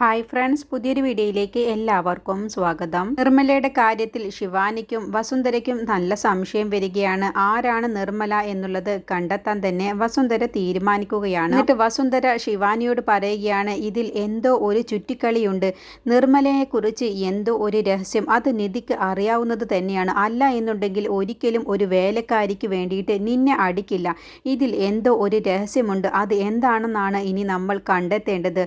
Hi friends പുതിയൊരു വീഡിയോയിലേക്ക് എല്ലാവർക്കും സ്വാഗതം. നിർമ്മലയുടെ കാര്യത്തിൽ ശിവാനിക്കും വസുന്ധരയ്ക്കും നല്ല സംശയം വരികയാണ്. ആരാണ് നിർമ്മല എന്നുള്ളത് കണ്ടെത്താൻ തന്നെ വസുന്ധര തീരുമാനിക്കുകയാണ്. എന്നിട്ട് വസുന്ധര ശിവാനിയോട് പറയുകയാണ് ഇതിൽ എന്തോ ഒരു ചുറ്റിക്കളിയുണ്ട്. നിർമ്മലയെക്കുറിച്ച് എന്തോ ഒരു രഹസ്യം. അത് നിധിക്ക് അറിയാവുന്നത് തന്നെയാണ്. അല്ല എന്നുണ്ടെങ്കിൽ ഒരിക്കലും ഒരു വേലക്കാരിക്ക് വേണ്ടിയിട്ട് നിന്നെ അടിക്കില്ല. ഇതിൽ എന്തോ ഒരു രഹസ്യമുണ്ട്. അത് എന്താണെന്നാണ് ഇനി നമ്മൾ കണ്ടെത്തേണ്ടത്?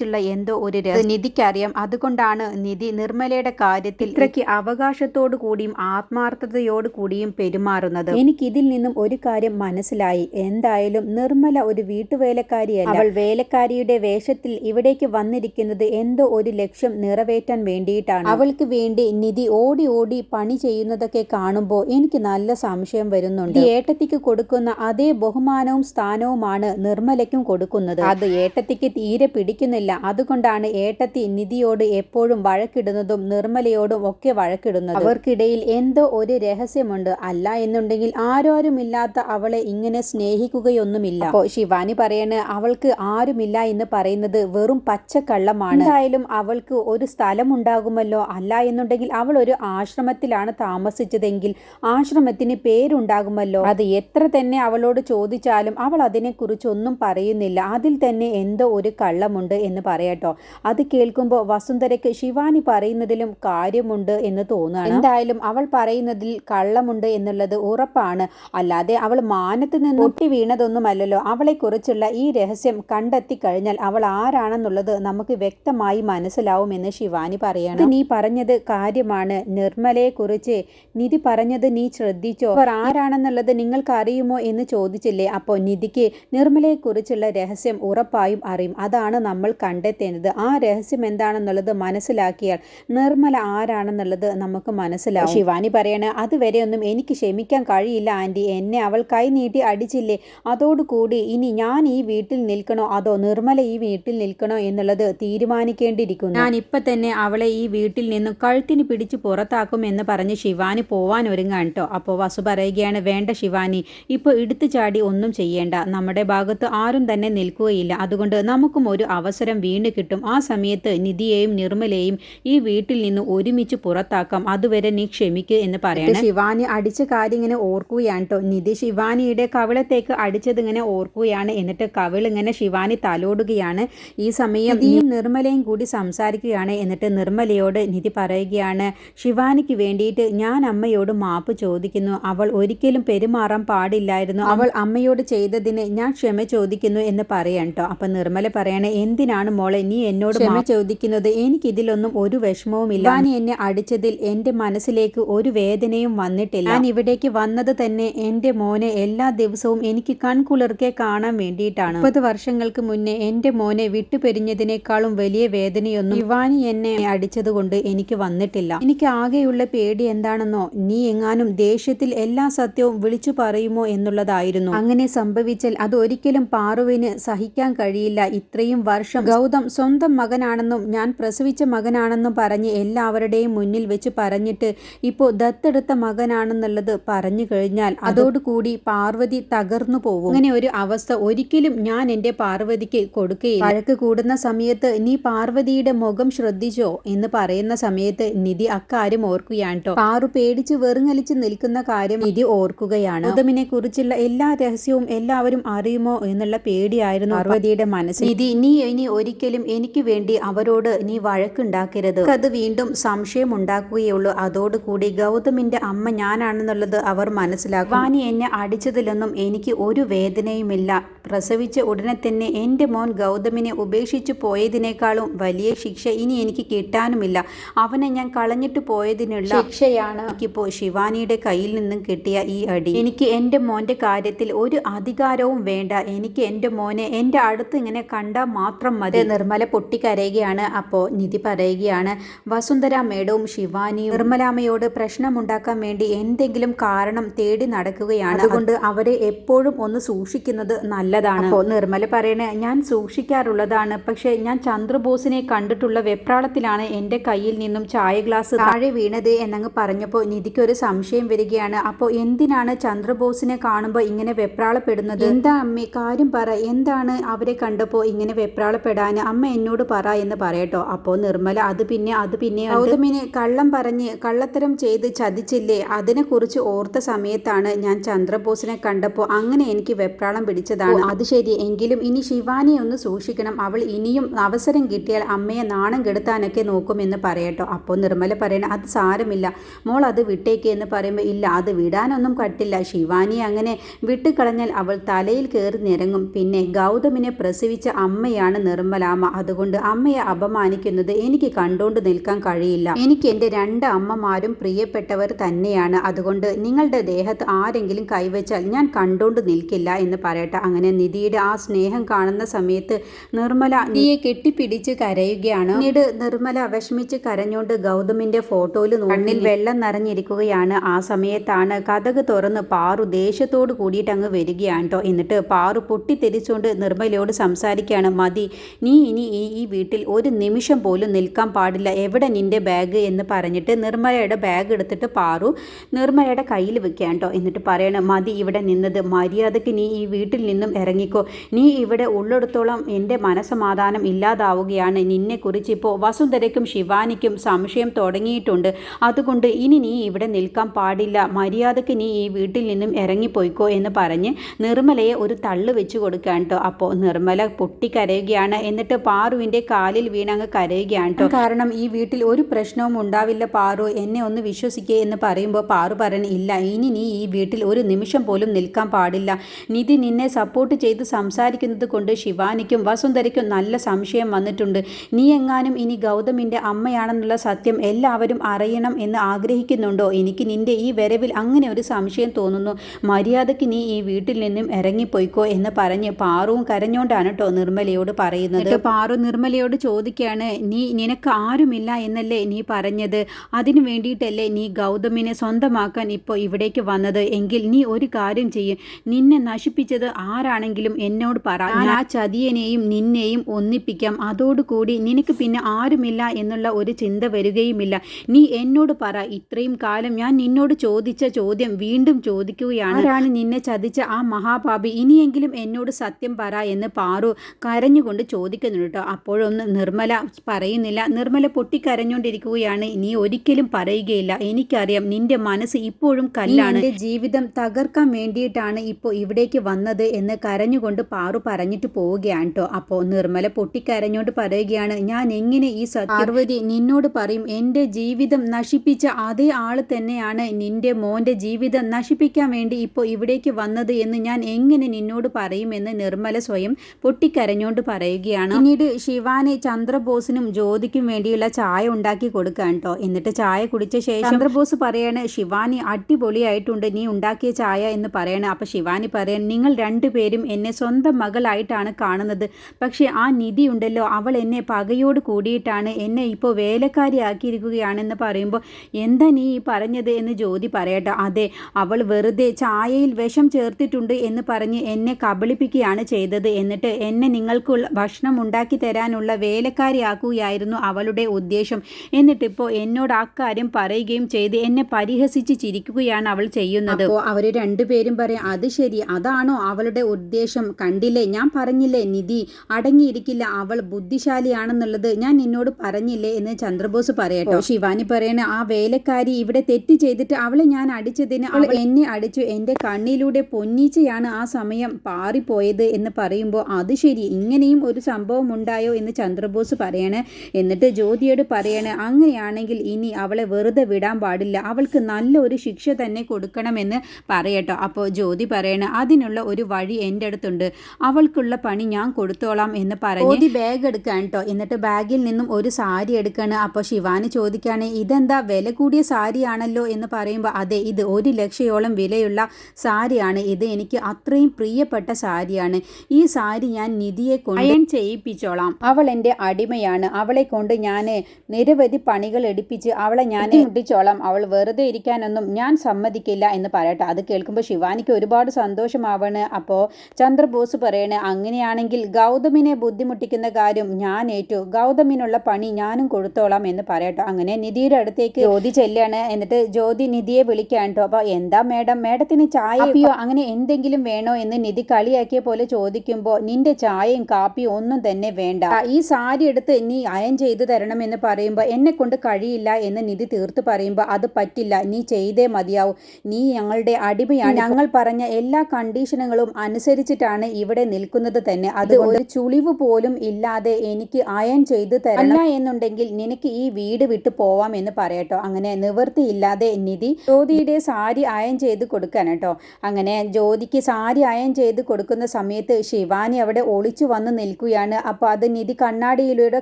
നിർമ്മലയെക്കുറിച്ചുള്ള എന്തോ ഒരു രഹസ്യം നിധിക്കറിയാം. അതുകൊണ്ടാണ് നിധി നിർമ്മലയുടെ കാര്യത്തിൽ ഇത്രയ്ക്ക് അവകാശത്തോടു കൂടിയും ആത്മാർത്ഥതയോടു കൂടിയും പെരുമാറുന്നത്. എനിക്കിതിൽ നിന്നും ഒരു കാര്യം മനസ്സിലായി. എന്തായാലും നിർമ്മല ഒരു വീട്ടുവേലക്കാരിയല്ല. അവൾ വേലക്കാരിയുടെ വേഷത്തിൽ ഇവിടേക്ക് വന്നിരിക്കുന്നത് എന്തോ ഒരു ലക്ഷ്യം നിറവേറ്റാൻ വേണ്ടിയിട്ടാണ്. അവൾക്ക് വേണ്ടി നിധി ഓടി ഓടി പണി ചെയ്യുന്നതൊക്കെ കാണുമ്പോൾ എനിക്ക് നല്ല സംശയം വരുന്നുണ്ട്. ഏട്ടത്തിക്ക് കൊടുക്കുന്ന അതേ ബഹുമാനവും സ്ഥാനവുമാണ് നിർമ്മലയ്ക്കും കൊടുക്കുന്നത്. അത് ഏട്ടത്തിക്ക് തീരെ പിടിക്കുന്നില്ല. അതുകൊണ്ടാണ് ഏട്ടത്തി നിധിയോട് എപ്പോഴും വഴക്കിടുന്നതും നിർമ്മലയോടും ഒക്കെ വഴക്കിടുന്നത്. അവർക്കിടയിൽ എന്തോ ഒരു രഹസ്യമുണ്ട്. അല്ല എന്നുണ്ടെങ്കിൽ ആരോരുമില്ലാത്ത അവളെ ഇങ്ങനെ സ്നേഹിക്കുകയൊന്നുമില്ല. അപ്പോ ശിവാനി പറയണ് അവൾക്ക് ആരുമില്ല എന്ന് പറയുന്നത് വെറും പച്ചക്കള്ളമാണ്. എന്തായാലും അവൾക്ക് ഒരു സ്ഥലമുണ്ടാകുമല്ലോ. അല്ല എന്നുണ്ടെങ്കിൽ അവൾ ഒരു ആശ്രമത്തിലാണ് താമസിച്ചതെങ്കിൽ ആശ്രമത്തിന് പേരുണ്ടാകുമല്ലോ. അത് എത്ര തന്നെ അവളോട് ചോദിച്ചാലും അവൾ അതിനെക്കുറിച്ച് ഒന്നും പറയുന്നില്ല. അതിൽ തന്നെ എന്തോ ഒരു കള്ളമുണ്ട് എന്ന് പറയട്ടോ അത് കേൾക്കുമ്പോൾ വസുന്ധരയ്ക്ക് ശിവാനി പറയുന്നതിലും കാര്യമുണ്ട് എന്ന് തോന്നുകയാണ്. എന്തായാലും അവൾ പറയുന്നതിൽ കള്ളമുണ്ട് എന്നുള്ളത് ഉറപ്പാണ്. അല്ലാതെ അവൾ മാനത്ത് നിന്ന് ഒട്ടി വീണതൊന്നുമല്ലല്ലോ. അവളെക്കുറിച്ചുള്ള ഈ രഹസ്യം കണ്ടെത്തി കഴിഞ്ഞാൽ അവൾ ആരാണെന്നുള്ളത് നമുക്ക് വ്യക്തമായി മനസ്സിലാവുമെന്ന് ശിവാനി പറയണം. നീ പറഞ്ഞത് കാര്യമാണ്. നിർമ്മലയെക്കുറിച്ച് നിധി പറഞ്ഞത് നീ ശ്രദ്ധിച്ചോ? അവർ ആരാണെന്നുള്ളത് നിങ്ങൾക്ക് അറിയുമോ എന്ന് ചോദിച്ചില്ലേ? അപ്പോൾ നിധിക്ക് നിർമ്മലയെക്കുറിച്ചുള്ള രഹസ്യം ഉറപ്പായും അറിയും. അതാണ് നമ്മൾ കണ്ടെത്തേണ്ടത് ആ രഹസ്യം എന്താണെന്നുള്ളത് മനസ്സിലാക്കിയാൽ നിർമ്മല ആരാണെന്നുള്ളത് നമുക്ക് മനസ്സിലാവും. ശിവാനി പറയണ അതുവരെ ഒന്നും എനിക്ക് ക്ഷമിക്കാൻ കഴിയില്ല ആന്റി. എന്നെ അവൾ കൈ നീട്ടി അടിച്ചില്ലേ? അതോടുകൂടി ഇനി ഞാൻ ഈ വീട്ടിൽ നിൽക്കണോ? അതോ നിർമ്മല ഈ വീട്ടിൽ നിൽക്കണോ എന്നുള്ളത് തീരുമാനിക്കേണ്ടിയിരിക്കുന്നു. ഞാൻ ഇപ്പൊ തന്നെ അവളെ ഈ വീട്ടിൽ നിന്നും കഴുത്തിന് പിടിച്ച് പുറത്താക്കും എന്ന് പറഞ്ഞ് ശിവാനി പോവാൻ ഒരുങ്ങാൻ കേട്ടോ അപ്പോൾ വസു പറയുകയാണ് വേണ്ട ശിവാനി ഇപ്പോൾ എടുത്തു ചാടി ഒന്നും ചെയ്യേണ്ട. നമ്മുടെ ഭാഗത്ത് ആരും തന്നെ നിൽക്കുകയില്ല. അതുകൊണ്ട് നമുക്കും ഒരു അവസരം വീണ്ടും കിട്ടും ആ സമയത്ത് നിധിയെയും നിർമ്മലയെയും ഈ വീട്ടിൽ നിന്ന് ഒരുമിച്ച് പുറത്താക്കാം. അതുവരെ നീ ക്ഷമിക്കുക എന്ന് പറയണം. ശിവാനി അടിച്ച കാര്യം ഇങ്ങനെ ഓർക്കുകയാണ് കേട്ടോ നിധി ശിവാനിയുടെ കവിളത്തേക്ക് അടിച്ചത് ഇങ്ങനെ ഓർക്കുകയാണ്. എന്നിട്ട് കവിൾ ഇങ്ങനെ ശിവാനി തലോടുകയാണ്. ഈ സമയം നിധിയും നിർമ്മലയും കൂടി സംസാരിക്കുകയാണ്. എന്നിട്ട് നിർമ്മലയോട് നിധി പറയുകയാണ് ശിവാനിക്ക് വേണ്ടിയിട്ട് ഞാൻ അമ്മയോട് മാപ്പ് ചോദിക്കുന്നു. അവൾ ഒരിക്കലും പെരുമാറാൻ പാടില്ലായിരുന്നു. അവൾ അമ്മയോട് ചെയ്തതിന് ഞാൻ ക്ഷമ ചോദിക്കുന്നു എന്ന് പറയാം കേട്ടോ അപ്പം നിർമ്മല പറയണേ എന്തിനാണ് മോളെ. നീ എന്നോട് ക്ഷമ ചോദിക്കുന്നത്. എനിക്കിതിലൊന്നും ഒരു വിഷമവുമില്ല. ഞാൻ എന്നെ അടിച്ചതിൽ എന്റെ മനസ്സിലേക്ക് ഒരു വേദനയും വന്നിട്ടില്ല. ഞാൻ ഇവിടേക്ക് വന്നത് തന്നെ എന്റെ മോനെ എല്ലാ ദിവസവും എനിക്ക് കൺകുളിർക്കെ കാണാൻ വേണ്ടിയിട്ടാണ്. മുപ്പത് വർഷങ്ങൾക്ക് മുന്നേ എന്റെ മോനെ വിട്ടുപിരിഞ്ഞതിനേക്കാളും വലിയ വേദനയൊന്നും ഇവാനി എന്നെ അടിച്ചതുകൊണ്ട് എനിക്ക് വന്നിട്ടില്ല. എനിക്ക് ആകെയുള്ള പേടി എന്താണെന്നോ നീ എങ്ങാനും ദേഷ്യത്തിൽ എല്ലാ സത്യവും വിളിച്ചു പറയുമോ എന്നുള്ളതായിരുന്നു. അങ്ങനെ സംഭവിച്ചാൽ അത് ഒരിക്കലും പാറുവിന് സഹിക്കാൻ കഴിയില്ല. ഇത്രയും വർഷം ഗൗതം സ്വന്തം മകനാണെന്നും ഞാൻ പ്രസവിച്ച മകനാണെന്നും പറഞ്ഞ് എല്ലാവരുടെയും മുന്നിൽ വെച്ച് പറഞ്ഞിട്ട് ഇപ്പോൾ ദത്തെടുത്ത മകനാണെന്നുള്ളത് പറഞ്ഞു കഴിഞ്ഞാൽ അതോടുകൂടി പാർവതി തകർന്നു പോകും അങ്ങനെ ഒരു അവസ്ഥ ഒരിക്കലും ഞാൻ എന്റെ പാർവതിക്ക് കൊടുക്കുകയില്ല വഴക്ക് കൂടുന്ന സമയത്ത് നീ പാർവതിയുടെ മുഖം ശ്രദ്ധിച്ചോ? എന്ന് പറയുന്ന സമയത്ത് നിധി അക്കാര്യം ഓർക്കുകയാണ് കേട്ടോ പാറു പേടിച്ച് വെറുങ്ങലിച്ച് നിൽക്കുന്ന കാര്യം നിധി ഓർക്കുകയാണ്. ഗൗതമിനെ കുറിച്ചുള്ള എല്ലാ രഹസ്യവും എല്ലാവരും അറിയുമോ എന്നുള്ള പേടിയായിരുന്നു പാർവതിയുടെ മനസ്സിൽ. നിധി നീ ഇനി ഒരിക്കലും എനിക്ക് വേണ്ടി അവരോട് നീ വഴക്കുണ്ടാക്കരുത്. അത് വീണ്ടും സംശയം ഉണ്ടാക്കുകയുള്ളൂ അതോടുകൂടി ഗൗതമിന്റെ അമ്മ ഞാനാണെന്നുള്ളത് അവർ മനസ്സിലാക്കും. വാനി എന്നെ അടിച്ചതിലൊന്നും എനിക്ക് ഒരു വേദനയുമില്ല. പ്രസവിച്ച ഉടനെ തന്നെ എന്റെ മോൻ ഗൗതമിനെ ഉപേക്ഷിച്ചു പോയതിനേക്കാളും വലിയ ശിക്ഷ ഇനി എനിക്ക് കിട്ടാനുമില്ല. അവനെ ഞാൻ കളഞ്ഞിട്ട് പോയതിനുള്ള ശിക്ഷയാണ് എനിക്കിപ്പോൾ ശിവാനിയുടെ കയ്യിൽ നിന്നും കിട്ടിയ ഈ അടി. എനിക്ക് എന്റെ മോന്റെ കാര്യത്തിൽ ഒരു അധികാരവും വേണ്ട. എനിക്ക് എന്റെ മോനെ എന്റെ അടുത്ത് ഇങ്ങനെ കണ്ടാൽ മാത്രം മതി. നിർമ്മല പൊട്ടിക്കരയുകയാണ്. അപ്പോൾ നിധി പറയുകയാണ് വസുന്ധര മേഡവും ശിവാനിയും നിർമ്മലാമ്മയോട് പ്രശ്നമുണ്ടാക്കാൻ വേണ്ടി എന്തെങ്കിലും കാരണം തേടി നടക്കുകയാണ്. അതുകൊണ്ട് അവരെ എപ്പോഴും ഒന്ന് സൂക്ഷിക്കുന്നത് നല്ലതാണ്. അപ്പോൾ നിർമ്മല പറയണേ ഞാൻ സൂക്ഷിക്കാറുള്ളതാണ്. പക്ഷേ ഞാൻ ചന്ദ്രബോസിനെ കണ്ടിട്ടുള്ള വെപ്രാളത്തിലാണ് എന്റെ കയ്യിൽ നിന്നും ചായ ഗ്ലാസ് താഴെ വീണത് എന്നങ്ങ് പറഞ്ഞപ്പോൾ നിധിക്കൊരു സംശയം വരികയാണ്. അപ്പോൾ എന്തിനാണ് ചന്ദ്രബോസിനെ കാണുമ്പോൾ ഇങ്ങനെ വെപ്രാളപ്പെടുന്നത്? എന്താ അമ്മേ കാര്യം പറ. എന്താണ് അവരെ കണ്ടപ്പോൾ ഇങ്ങനെ വെപ്രാളപ്പെടാൻ വിടാൻ അമ്മ എന്നോട് പറ എന്ന് പറയട്ടോ. അപ്പോൾ നിർമ്മല അത് പിന്നെ അത് പിന്നെ ഗൗതമിനെ കള്ളം പറഞ്ഞ് കള്ളത്തരം ചെയ്ത് ചതിച്ചില്ലേ? അതിനെക്കുറിച്ച് ഓർത്ത സമയത്താണ് ഞാൻ ചന്ദ്രബോസിനെ കണ്ടപ്പോൾ അങ്ങനെ എനിക്ക് വെപ്രാളം പിടിച്ചതാണ്. അത് ശരി. എങ്കിലും ഇനി ശിവാനിയെ ഒന്ന് സൂക്ഷിക്കണം. അവൾ ഇനിയും അവസരം കിട്ടിയാൽ അമ്മയെ നാണം കെടുത്താനൊക്കെ നോക്കുമെന്ന് പറയട്ടോ. അപ്പോൾ നിർമ്മല പറയണ അത് സാരമില്ല. മോൾ അത് വിട്ടേക്ക് എന്ന് പറയുമ്പോൾ ഇല്ല അത് വിടാനൊന്നും കട്ടില്ല ശിവാനിയെ അങ്ങനെ വിട്ടുകളഞ്ഞാൽ അവൾ തലയിൽ കയറി നിരങ്ങും. പിന്നെ ഗൗതമിനെ പ്രസവിച്ച അമ്മയാണ് നിർമ്മലാമ്മ അതുകൊണ്ട് അമ്മയെ അപമാനിക്കുന്നത് എനിക്ക് കണ്ടുകൊണ്ട് നിൽക്കാൻ കഴിയില്ല. എനിക്ക് എന്റെ രണ്ട് അമ്മമാരും പ്രിയപ്പെട്ടവർ തന്നെയാണ്. അതുകൊണ്ട് നിങ്ങളുടെ ദേഹത്ത് ആരെങ്കിലും കൈവച്ചാൽ ഞാൻ കണ്ടുകൊണ്ട് നിൽക്കില്ല എന്ന് പറയട്ടെ. അങ്ങനെ നിധിയുടെ ആ സ്നേഹം കാണുന്ന സമയത്ത് നിർമ്മല നീയെ കെട്ടിപ്പിടിച്ച് കരയുകയാണ്. പിന്നീട് നിർമ്മല വിഷമിച്ച് കരഞ്ഞുകൊണ്ട് ഗൗതമിന്റെ ഫോട്ടോയിൽ കണ്ണിൽ വെള്ളം നിറഞ്ഞിരിക്കുകയാണ്. ആ സമയത്താണ് കഥക് തുറന്ന് പാറു ദേഷ്യത്തോട് കൂടിയിട്ട് അങ്ങ് വരികയാണ് കേട്ടോ എന്നിട്ട് പാറു പൊട്ടിത്തെരിച്ചുകൊണ്ട് നിർമ്മലയോട് സംസാരിക്കുകയാണ്. മതി നീ ഇനി ഈ വീട്ടിൽ ഒരു നിമിഷം പോലും നിൽക്കാൻ പാടില്ല. എവിടെ നിന്റെ ബാഗ് എന്ന് പറഞ്ഞിട്ട് നിർമ്മലയുടെ ബാഗ് എടുത്തിട്ട് പാറു നിർമ്മലയുടെ കയ്യിൽ വെക്കുകയാണ് കേട്ടോ എന്നിട്ട് പറയണം മതി ഇവിടെ നിന്നത് മര്യാദയ്ക്ക് നീ ഈ വീട്ടിൽ നിന്നും ഇറങ്ങിക്കോ. നീ ഇവിടെ ഉള്ളിടത്തോളം എന്റെ മനസമാധാനം ഇല്ലാതാവുകയാണ്. നിന്നെക്കുറിച്ച് ഇപ്പോൾ വസുന്ധരയ്ക്കും ശിവാനിക്കും സംശയം തുടങ്ങിയിട്ടുണ്ട്. അതുകൊണ്ട് ഇനി നീ ഇവിടെ നിൽക്കാൻ പാടില്ല. മര്യാദയ്ക്ക് നീ ഈ വീട്ടിൽ നിന്നും ഇറങ്ങിപ്പോയിക്കോ എന്ന് പറഞ്ഞ് നിർമ്മലയെ ഒരു തള്ളു വെച്ച് കൊടുക്കാൻ കേട്ടോ അപ്പോൾ നിർമ്മല പൊട്ടിക്കരയുകയാണ്. എന്നിട്ട് പാറുവിന്റെ കാലിൽ വീണങ്ങ് കരയുകയാണ് കാരണം ഈ വീട്ടിൽ ഒരു പ്രശ്നവും ഉണ്ടാവില്ല പാറു. എന്നെ ഒന്ന് വിശ്വസിക്കുക എന്ന് പറയുമ്പോൾ പാറു പറഞ്ഞു ഇല്ല ഇനി നീ ഈ വീട്ടിൽ ഒരു നിമിഷം പോലും നിൽക്കാൻ പാടില്ല. നിധി നിന്നെ സപ്പോർട്ട് ചെയ്ത് സംസാരിക്കുന്നത് കൊണ്ട് ശിവാനിക്കും വസുന്ധരയ്ക്കും നല്ല സംശയം വന്നിട്ടുണ്ട്. നീ എങ്ങാനും ഇനി ഗൗതമിന്റെ അമ്മയാണെന്നുള്ള സത്യം എല്ലാവരും അറിയണം എന്ന് ആഗ്രഹിക്കുന്നുണ്ടോ? എനിക്ക് നിന്റെ ഈ വരവിൽ അങ്ങനെ ഒരു സംശയം തോന്നുന്നു. മര്യാദയ്ക്ക് നീ ഈ വീട്ടിൽ നിന്നും ഇറങ്ങിപ്പോയിക്കോ എന്ന് പറഞ്ഞ് പാറുവും കരഞ്ഞോണ്ടാണ് കേട്ടോ നിർമ്മലയോട് പറയുന്നത്. എന്നിട്ട് പാറു നിർമ്മലയോട് ചോദിക്കുകയാണ് നീ നിനക്ക് ആരുമില്ല എന്നല്ലേ നീ പറഞ്ഞത്? അതിനു വേണ്ടിയിട്ടല്ലേ നീ ഗൗതമിനെ സ്വന്തമാക്കാൻ ഇപ്പോൾ ഇവിടേക്ക് വന്നത്? എങ്കിൽ നീ ഒരു കാര്യം ചെയ്യും. നിന്നെ നശിപ്പിച്ചത് ആരാണെങ്കിലും എന്നോട് പറ. ഞാൻ ആ ചതിയനെയും നിന്നെയും ഒന്നിപ്പിക്കാം. അതോടുകൂടി നിനക്ക് പിന്നെ ആരുമില്ല എന്നുള്ള ഒരു ചിന്ത വരികയുമില്ല. നീ എന്നോട് പറ. ഇത്രയും കാലം ഞാൻ നിന്നോട് ചോദിച്ച ചോദ്യം വീണ്ടും ചോദിക്കുകയാണ്. ആരാണ് നിന്നെ ചതിച്ച ആ മഹാപാപി? ഇനിയെങ്കിലും എന്നോട് സത്യം പറ എന്ന് പാറു കരഞ്ഞുകൊണ്ട് ചോദിക്കുന്നുണ്ട് കേട്ടോ. അപ്പോഴൊന്നും നിർമ്മല പറയുന്നില്ല. നിർമ്മല പൊട്ടിക്കരഞ്ഞുകൊണ്ടിരിക്കുകയാണ്. നീ ഒരിക്കലും പറയുകയില്ല. എനിക്കറിയാം നിന്റെ മനസ്സ് ഇപ്പോഴും കല്ലാണ്. ജീവിതം തകർക്കാൻ വേണ്ടിയിട്ടാണ് ഇപ്പോൾ ഇവിടേക്ക് വന്നത് എന്ന് കരഞ്ഞുകൊണ്ട് പാറു പറഞ്ഞിട്ട് പോവുകയാണ് കേട്ടോ. അപ്പോൾ നിർമ്മല പൊട്ടിക്കരഞ്ഞുകൊണ്ട് പറയുകയാണ് ഞാൻ എങ്ങനെ ഈ പാർവതി നിന്നോട് പറയും എന്റെ ജീവിതം നശിപ്പിച്ച അതേ ആൾ തന്നെയാണ് നിന്റെ മോന്റെ ജീവിതം നശിപ്പിക്കാൻ വേണ്ടി ഇപ്പോൾ ഇവിടേക്ക് വന്നത് എന്ന് ഞാൻ എങ്ങനെ നിന്നോട് പറയുമെന്ന് നിർമ്മല സ്വയം പൊട്ടിക്കരഞ്ഞുകൊണ്ട് പറയുകയാണ്. പിന്നീട് ശിവാനി ചന്ദ്രബോസിനും ജ്യോതിക്കും വേണ്ടിയുള്ള ചായ ഉണ്ടാക്കി കൊടുക്കാൻ കേട്ടോ എന്നിട്ട് ചായ കുടിച്ച ശേഷം ചന്ദ്രബോസ് പറയാണ് ശിവാനി അടിപൊളിയായിട്ടുണ്ട് നീ ഉണ്ടാക്കിയ ചായ എന്ന് പറയണ. അപ്പൊ ശിവാനി പറയാൻ നിങ്ങൾ രണ്ടുപേരും എന്നെ സ്വന്തം മകളായിട്ടാണ് കാണുന്നത്. പക്ഷേ ആ നിധി ഉണ്ടല്ലോ അവൾ എന്നെ പകയോട് കൂടിയിട്ടാണ് എന്നെ ഇപ്പോൾ വേലക്കാരിയാക്കിയിരിക്കുകയാണെന്ന് പറയുമ്പോൾ എന്താ നീ ഈ പറഞ്ഞത്? എന്ന് ജ്യോതി പറയട്ടെ. അതെ അവൾ വെറുതെ ചായയിൽ വിഷം ചേർത്തിട്ടുണ്ട് എന്ന് പറഞ്ഞ് എന്നെ കബളിപ്പിക്കുകയാണ് ചെയ്തത്. എന്നിട്ട് എന്നെ നിങ്ങൾക്കുള്ള ഭക്ഷണം ഉണ്ടാക്കി തരാനുള്ള വേലക്കാരിയാക്കുകയായിരുന്നു അവളുടെ ഉദ്ദേശം. എന്നിട്ടിപ്പോൾ എന്നോട് ആ കാര്യം പറയുകയും ചെയ്ത് എന്നെ പരിഹസിച്ച് ചിരിക്കുകയാണ് അവൾ ചെയ്യുന്നത്. അപ്പോൾ അവർ രണ്ടുപേരും പറയും അത് ശരി അതാണോ അവളുടെ ഉദ്ദേശം? കണ്ടില്ലേ? ഞാൻ പറഞ്ഞില്ലേ നിധി അടങ്ങിയിരിക്കില്ല അവൾ ബുദ്ധിശാലിയാണെന്നുള്ളത്. ഞാൻ നിന്നോട് പറഞ്ഞില്ലേ? എന്ന് ചന്ദ്രബോസ് പറയട്ടോ ശിവാനി പറയണ ആ വേലക്കാരി ഇവിടെ തെറ്റ് ചെയ്തിട്ട് അവളെ ഞാൻ അടിച്ചതിന് അവൾ എന്നെ അടിച്ചു. എന്റെ കണ്ണിലൂടെ പൊന്നീച്ചയാണ് ആ സമയം പാറിപ്പോയത് എന്ന് പറയുമ്പോൾ അത് ശരി ഇങ്ങനെയും ഒരു സംഭവം ഉണ്ടായോ എന്ന് ചന്ദ്രബോസ് പറയണേ. എന്നിട്ട് ജ്യോതിയോട് പറയണേ അങ്ങനെയാണെങ്കിൽ ഇനി അവളെ വെറുതെ വിടാൻ പാടില്ല. അവൾക്ക് നല്ലൊരു ശിക്ഷ തന്നെ കൊടുക്കണമെന്ന് പറയട്ടോ. അപ്പോൾ ജ്യോതി പറയണ അതിനുള്ള ഒരു വഴി എന്റെ അടുത്തുണ്ട്. അവൾക്കുള്ള പണി ഞാൻ കൊടുത്തോളാം എന്ന് പറയും ജ്യോതി ബാഗ് എടുക്കാൻ കേട്ടോ എന്നിട്ട് ബാഗിൽ നിന്നും ഒരു സാരി എടുക്കാണ്. അപ്പോൾ ശിവാനി ചോദിക്കുകയാണ് ഇതെന്താ വില കൂടിയ സാരിയാണല്ലോ? എന്ന് പറയുമ്പോൾ അതെ ഇത് ഒരു ലക്ഷയോളം വിലയുള്ള സാരിയാണ്. ഇത് എനിക്ക് അത്രയും പ്രിയപ്പെട്ട സാരിയാണ്. ഈ സാരി ഞാൻ നിധിയെ കൊണ്ട് അയൺ ചെയ്യിപ്പിച്ചോളാം അവൾ എന്റെ അടിമയാണ്. അവളെ കൊണ്ട് ഞാൻ നിരവധി പണികൾ എടുപ്പിച്ച് അവളെ ഞാൻ മുട്ടിച്ചോളാം. അവൾ വെറുതെ ഇരിക്കാനൊന്നും ഞാൻ സമ്മതിക്കില്ല എന്ന് പറയട്ടെ. അത് കേൾക്കുമ്പോൾ ശിവാനിക്ക് ഒരുപാട് സന്തോഷമാവാണ്. അപ്പോൾ ചന്ദ്രബോസ് പറയണേ അങ്ങനെയാണെങ്കിൽ ഗൗതമിനെ ബുദ്ധിമുട്ടിക്കുന്ന കാര്യം ഞാൻ ഏറ്റു. ഗൗതമിനുള്ള പണി ഞാനും കൊടുത്തോളാം എന്ന് പറയട്ടെ. അങ്ങനെ നിധിയുടെ അടുത്തേക്ക് ജ്യോതി ചെല്ലാണ്. എന്നിട്ട് ജ്യോതി നിധിയെ വിളിക്കാൻ കേട്ടോ അപ്പോൾ എന്താ മേഡം? മേഡത്തിന് ചായ അങ്ങനെ എന്തെങ്കിലും വേണോ എന്ന് നിധി കളിയാക്കിയ പോലെ ചോദിക്കുമ്പോൾ നിന്റെ ചായയും കാപ്പിയും ഒന്നും ഒന്നും തന്നെ വേണ്ട. ഈ സാരി എടുത്ത് നീ അയൻ ചെയ്തു തരണം എന്ന് പറയുമ്പോൾ എന്നെ കൊണ്ട് കഴിയില്ല എന്ന് നിധി തീർത്ത് പറയുമ്പോൾ അത് പറ്റില്ല. നീ ചെയ്തേ മതിയാവും. നീ ഞങ്ങളുടെ അടിമയാണ്. ഞങ്ങൾ പറഞ്ഞ എല്ലാ കണ്ടീഷനുകളും അനുസരിച്ചിട്ടാണ് ഇവിടെ നിൽക്കുന്നത് തന്നെ. അത് ഒരു ചുളിവ് പോലും ഇല്ലാതെ എനിക്ക് അയൻ ചെയ്തു തരണം എന്നുണ്ടെങ്കിൽ നിനക്ക് ഈ വീട് വിട്ടു പോവാം എന്ന് പറയട്ടോ. അങ്ങനെ നിവൃത്തിയില്ലാതെ നിധി ജ്യോതിയുടെ സാരി അയൻ ചെയ്ത് കൊടുക്കാൻ കേട്ടോ. അങ്ങനെ ജ്യോതിക്ക് സാരി അയൻ ചെയ്ത് കൊടുക്കുന്ന സമയത്ത് ശിവാനി അവിടെ ഒളിച്ചു വന്ന് നിൽക്കുകയാണ്. അപ്പോൾ അത് നിധി കണ്ണാടിയിലൂടെ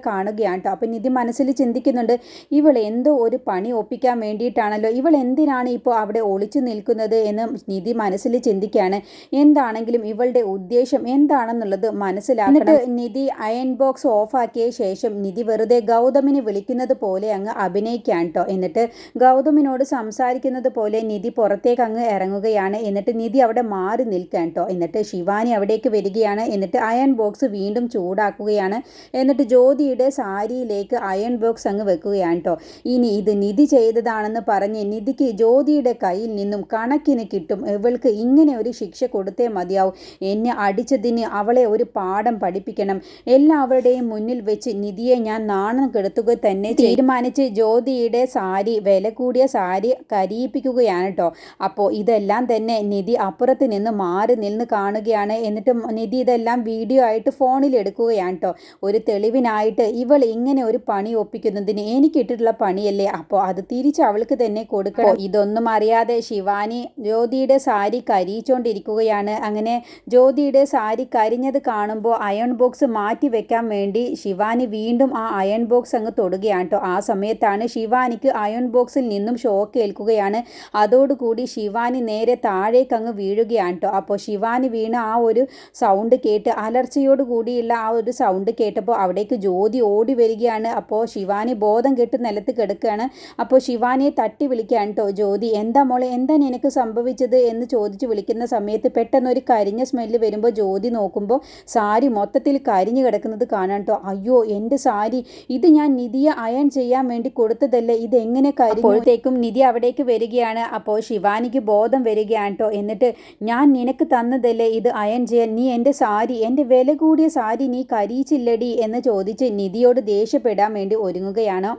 കാണുകയാണ് കേട്ടോ അപ്പോൾ നിധി മനസ്സിൽ ചിന്തിക്കുന്നുണ്ട് ഇവൾ എന്തോ ഒരു പണി ഒപ്പിക്കാൻ വേണ്ടിയിട്ടാണല്ലോ. ഇവൾ എന്തിനാണ് ഇപ്പോൾ അവിടെ ഒളിച്ചു നിൽക്കുന്നത്? എന്ന് നിധി മനസ്സിൽ ചിന്തിക്കുകയാണ്. എന്താണെങ്കിലും ഇവളുടെ ഉദ്ദേശം എന്താണെന്നുള്ളത് മനസ്സിലാക്കുന്നത് നിധി അയൺ ബോക്സ് ഓഫാക്കിയ ശേഷം നിധി വെറുതെ ഗൗതമിനെ വിളിക്കുന്നത് പോലെ അങ്ങ് അഭിനയിക്കാൻ കേട്ടോ എന്നിട്ട് ഗൗതമിനോട് സംസാരിക്കുന്നത് പോലെ നിധി പുറത്തേക്ക് അങ്ങ് ഇറങ്ങുകയാണ്. എന്നിട്ട് നിധി അവിടെ മാറി നിൽക്കാൻ കേട്ടോ എന്നിട്ട് ശിവാനി അവിടേക്ക് വരികയാണ്. എന്നിട്ട് അയൺ ബോക്സ് വീണ്ടും ചൂടാക്കുകയാണ്. എന്നിട്ട് ജ്യോതിയുടെ സാരിയിലേക്ക് അയൺ ബോക്സ് അങ്ങ് വെക്കുകയാണ് കേട്ടോ ഇനി ഇത് നിധി ചെയ്തതാണെന്ന് പറഞ്ഞ് നിധിക്ക് ജ്യോതിയുടെ കയ്യിൽ നിന്നും കണക്കിന് കിട്ടും. ഇവൾക്ക് ഇങ്ങനെ ഒരു ശിക്ഷ കൊടുത്തേ മതിയാവും. എന്നെ അടിച്ചതിന് അവളെ ഒരു പാഠം പഠിപ്പിക്കണം. എല്ലാവരുടെയും മുന്നിൽ വെച്ച് നിധിയെ ഞാൻ നാണം കെടുത്തുക തന്നെ തീരുമാനിച്ച് ജ്യോതിയുടെ സാരി വില കൂടിയ സാരി കരിയിപ്പിക്കുകയാണ് കേട്ടോ അപ്പോൾ ഇതെല്ലാം തന്നെ നിധി അപ്പുറത്ത് നിന്ന് മാറി നിന്ന് കാണുകയാണ്. എന്നിട്ട് നിധി ഇതെല്ലാം വീഡിയോ ആയിട്ട് ഫോണിൽ എടുക്കുകയാണ് കേട്ടോ ഒരു തെളിവിനായിട്ട് ഇവൾ ഇങ്ങനെ ഒരു പണി ഒപ്പിക്കുന്നതിന് എനിക്കിട്ടിട്ടുള്ള പണിയല്ലേ? അപ്പോൾ അത് തിരിച്ച് അവൾക്ക് തന്നെ കൊടുക്കണം. ഇതൊന്നും അറിയാതെ ശിവാനി ജ്യോതിയുടെ സാരി കരിയിച്ചുകൊണ്ടിരിക്കുകയാണ് അങ്ങനെ ജ്യോതിയുടെ സാരി കരിഞ്ഞത് കാണുമ്പോൾ അയൺ ബോക്സ് മാറ്റി വെക്കാൻ വേണ്ടി ശിവാനി വീണ്ടും ആ അയൺ ബോക്സ് അങ്ങ് തൊടുകയാണ് കേട്ടോ ആ സമയത്താണ് ശിവാനിക്ക് അയൺ ബോക്സിൽ നിന്നും ഷോക്ക് ഏൽക്കുകയാണ്. അതോടുകൂടി ശിവാനി നേരെ താഴേക്ക് അങ്ങ് വീഴുകയാണ് കേട്ടോ അപ്പോൾ ശിവാനി വീണ ആ ഒരു സൗണ്ട് കേട്ട് അലർച്ചയോട് കൂടിയുള്ള ആ ഒരു സൗണ്ട് കേട്ടപ്പോൾ അവിടേക്ക് ജ്യോതി ഓടി വരികയാണ്. അപ്പോൾ ശിവാനി ബോധം കെട്ട് നിലത്ത് കിടക്കുകയാണ്. അപ്പോൾ ശിവാനിയെ തട്ടി വിളിക്കുകയാണ് കേട്ടോ ജ്യോതി എന്താ മോളെ എന്താ നിനക്ക് സംഭവിച്ചത്? എന്ന് ചോദിച്ച് വിളിക്കുന്ന സമയത്ത് പെട്ടെന്ന് ഒരു കരിഞ്ഞ സ്മെല്ല് വരുമ്പോൾ ജ്യോതി നോക്കുമ്പോൾ സാരി മൊത്തത്തിൽ കരിഞ്ഞു കിടക്കുന്നത് കാണാൻ കേട്ടോ അയ്യോ എന്റെ സാരി ഇത് ഞാൻ നിധിയെ അയൺ ചെയ്യാൻ വേണ്ടി കൊടുത്തതല്ലേ? ഇതെങ്ങനെ കരിഞ്ഞപ്പോഴത്തേക്കും നിധി അവിടേക്ക് വരികയാണ്. അപ്പോൾ ശിവാനിക്ക് ബോധം വരികയാണ് കേട്ടോ എന്നിട്ട് ഞാൻ നിനക്ക് തന്നതല്ലേ ഇത് അയൺ ചെയ്യാൻ? നീ എന്റെ സാരി എന്റെ വില കൂടിയ സാരി നീ കരീച്ചില്ലടി എന്ന് ചോദിച്ച് നിധിയോട് ദേഷ്യപ്പെടാൻ വേണ്ടി ഒരുങ്ങുകയാണ്